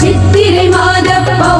Chithirai Madappa